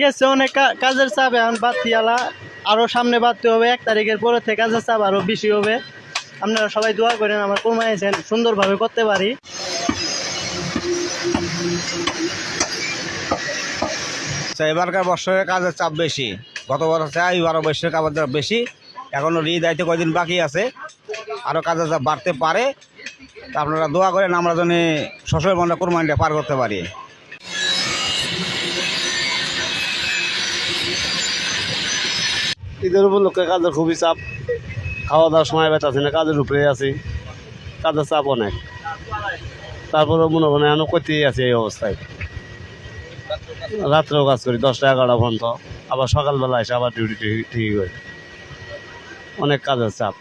আছে অনেক কাজের চাপ, এখন বাড়তি আলা। আরও সামনে বাড়তে হবে, এক তারিখের পরে থেকে কাজের চাপ আরও বেশি হবে। আপনারা সবাই দোয়া করেন, আমার কমাইছেন, সুন্দরভাবে করতে পারি। আচ্ছা এবারকার বছরের কাজের চাপ বেশি। গত বছর চাই বারো বছরের কাজের চাপ বেশি। এখনও ঋণ দায়িত্ব কয়দিন বাকি আছে। আরও কাজের চাপ বাড়তে পারে। আপনারা দোয়া করেন, আমরা যেন শ্বশুর মনে কোরবানিটা পার করতে পারি। ঈদের উপলক্ষে কাজের খুবই চাপ। খাওয়া দাওয়ার সময় বেতাছি না, কাজের উপরে আছি। কাজের চাপ অনেক। তারপরে মনে মনে এখনও করতেই আছি এই অবস্থায়। রাত্রেও কাজ করি, দশটা এগারোটা পর্যন্ত। আবার সকালবেলা এসে আবার ডিউটি ঠিকই করি। অনেক কাজের চাপ।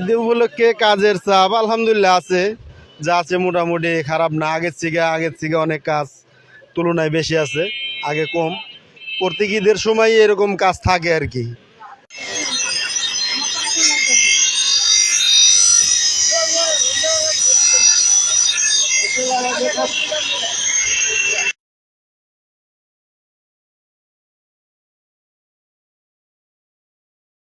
ঈদ উপলক্ষে কাজের চাপ, আলহামদুলিল্লাহ আছে। যা আছে মোটামুটি খারাপ না, আগের থেকে আগের থেকে অনেক কাজ তুলনায় বেশি আছে, আগে কম। প্রত্যেক ঈদের সময় এরকম কাজ থাকে আর কি।